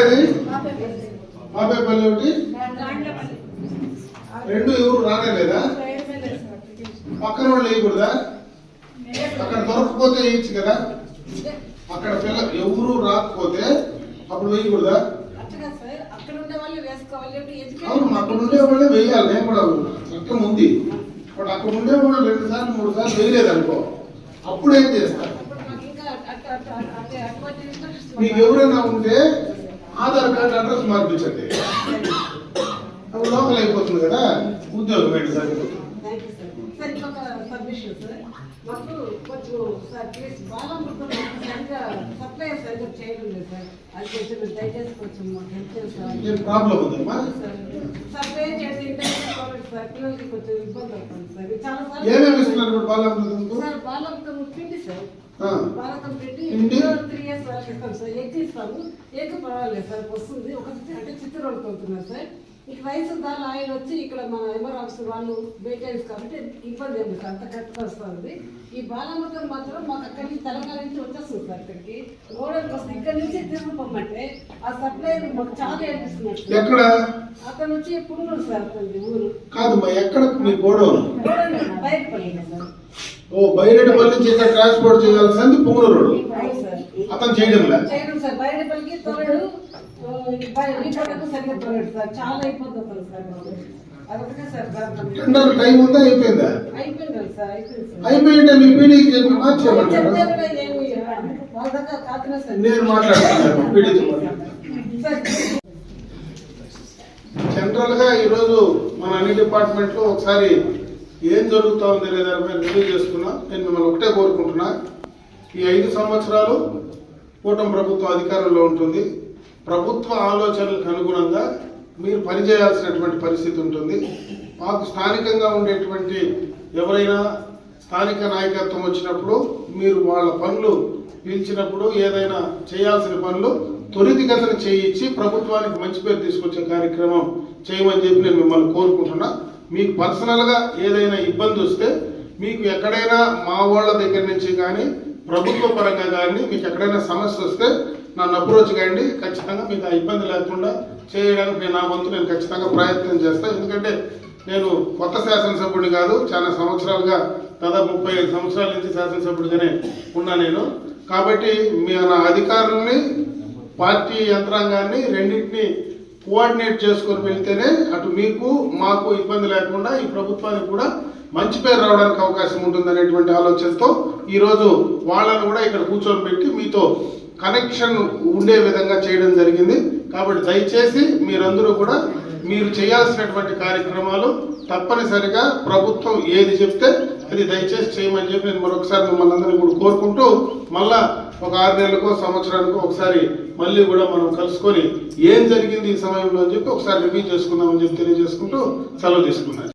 ఎక్కడది బాబేపల్లి ఒకటి రెండు ఎవరు రానేలేదా పక్కన వాళ్ళు వేయకూడదా? అక్కడ దొరకకపోతే వేయచ్చు కదా? అక్కడ పిల్ల ఎవరు రాకపోతే అప్పుడు వేయకూడదా? అవును అక్కడ ఉండే వాళ్ళే వేయాలి నేను కూడా చట్టం ఉంది. బట్ అక్కడ ఉండే వాళ్ళు రెండు సార్లు మూడు సార్లు వేయలేదు అనుకో అప్పుడు ఏం చేస్తారు? మీకు ఎవరైనా ఉంటే ఆధార్ కార్డు అడ్రస్ మార్పించండి. అప్పుడు లోకల్ అయిపోతుంది కదా ఉద్యోగం ఏంటి సరిపోతుంది. సార్ ఇంకొక సార్ మాకు కొంచెం సార్ ప్లీజ్ బాలమృతం సరిగ్గా సప్లై సరిగ్గా చేయడం లేదు సార్ అది కొంచెం దయచేసి కొంచెం మాకు హెల్ప్ చేస్తారు ఏం ప్రాబ్లం ఉందమ్మా? సప్లై చేసి సార్ పిల్లలకి కొంచెం ఇబ్బంది అవుతుంది సార్ చాలా సార్లు- ఏమేమి ఇస్తున్నారు బాలామృతంకు సార్ బాలమృతం పిండి సార్ భారతం పెట్టి? త్రీ ఇయర్స్ వరకు ఇస్తాం సార్. ఎగ్ ఇస్తాము ఎగ్ పర్వాలేదు సార్ వస్తుంది. ఒక అంటే చిత్తూరు అవుతున్నారు సార్. ఇక రైస్ దాని ఆయిల్ వచ్చి ఇక్కడ మన ఎంఆర్ ఆఫీస్ వాళ్ళు బేకరీస్ కాబట్టి ఇబ్బంది ఏమి అంత కరెక్ట్గా వస్తుంది ఈ బాలామృతం మాత్రం మాకు అక్కడి నుంచి తెలంగాణ నుంచి వచ్చేస్తుంది సార్ ఇక్కడికి. గోడలకు వస్తుంది ఇక్కడ నుంచి తిరుగుపోమంటే ఆ సప్లై మాకు చాలా ఏర్పిస్తున్నారు సార్. ఎక్కడ? అక్కడ నుంచి పుంగూరు సార్ ఊరు. కాదమ్మా ఎక్కడ? మీ గోడౌన్. బయట సార్. ఓ బైరెడ్డిపల్లి నుంచి ఇక్కడ ట్రాన్స్పోర్ట్ చేయాల్సింది పుంగూరు రోడ్ అవును సార్. అతను చేయడం లే సార్. చాలా ఇబ్బంది అవుతుంది సార్ టెండర్ టైం ఉందా అయిపోయిందా? అయిపోయింటే మీ పీడీకి చెప్పి మార్చేయమంటారా నేను మాట్లాడతాను పీడీతో జనరల్గా ఈరోజు మన అన్ని డిపార్ట్మెంట్లో ఒకసారి ఏం జరుగుతా ఉంది అనే దానిపై రివ్యూ చేసుకున్నా నేను మిమ్మల్ని ఒకటే కోరుకుంటున్నా. ఈ ఐదు సంవత్సరాలు కూటమి ప్రభుత్వం అధికారంలో ఉంటుంది. ప్రభుత్వ ఆలోచనలకు అనుగుణంగా మీరు పనిచేయాల్సినటువంటి పరిస్థితి ఉంటుంది. మాకు స్థానికంగా ఉండేటువంటి ఎవరైనా స్థానిక నాయకత్వం వచ్చినప్పుడు మీరు వాళ్ళ పనులు పిలిచినప్పుడు ఏదైనా చేయాల్సిన పనులు త్వరితగతిన చేయించి ప్రభుత్వానికి మంచి పేరు తీసుకొచ్చే కార్యక్రమం చేయమని చెప్పి నేను మిమ్మల్ని కోరుకుంటున్నా. మీకు పర్సనల్గా ఏదైనా ఇబ్బంది వస్తే మీకు ఎక్కడైనా మా వాళ్ళ దగ్గర నుంచి కానీ ప్రభుత్వ పరంగా కానీ మీకు ఎక్కడైనా సమస్య వస్తే నన్ను అప్రోచ్ కండి. ఖచ్చితంగా మీకు ఆ ఇబ్బంది లేకుండా చేయడానికి నేను నా వంతు నేను ఖచ్చితంగా ప్రయత్నం చేస్తాను ఎందుకంటే నేను కొత్త శాసనసభ్యుడిని కాదు చాలా సంవత్సరాలుగా దాదాపు ముప్పై ఐదు సంవత్సరాల నుంచి శాసనసభ్యుడిగానే ఉన్నా నేను. కాబట్టి మన అధికారుల్ని పార్టీ యంత్రాంగాన్ని రెండింటిని కోఆర్డినేట్ చేసుకొని వెళ్తేనే అటు మీకు మాకు ఇబ్బంది లేకుండా ఈ ప్రభుత్వానికి కూడా మంచి పేరు రావడానికి అవకాశం ఉంటుంది అనేటువంటి ఆలోచనతో ఈరోజు వాళ్ళను కూడా ఇక్కడ కూర్చొని పెట్టి మీతో కనెక్షన్ ఉండే విధంగా చేయడం జరిగింది. కాబట్టి దయచేసి మీరందరూ కూడా మీరు చేయాల్సినటువంటి కార్యక్రమాలు తప్పనిసరిగా ప్రభుత్వం ఏది చెప్తే అది దయచేసి చేయమని చెప్పి నేను మరొకసారి మిమ్మల్ని అందరినీ కూడా కోరుకుంటూ మళ్ళా ఒక ఆరు నెలలకో సంవత్సరానికో ఒకసారి మళ్ళీ కూడా మనం కలుసుకొని ఏం జరిగింది ఈ సమయంలో అని చెప్పి ఒకసారి రివ్యూ చేసుకుందామని చెప్పి తెలియజేసుకుంటూ సెలవు తీసుకున్నాను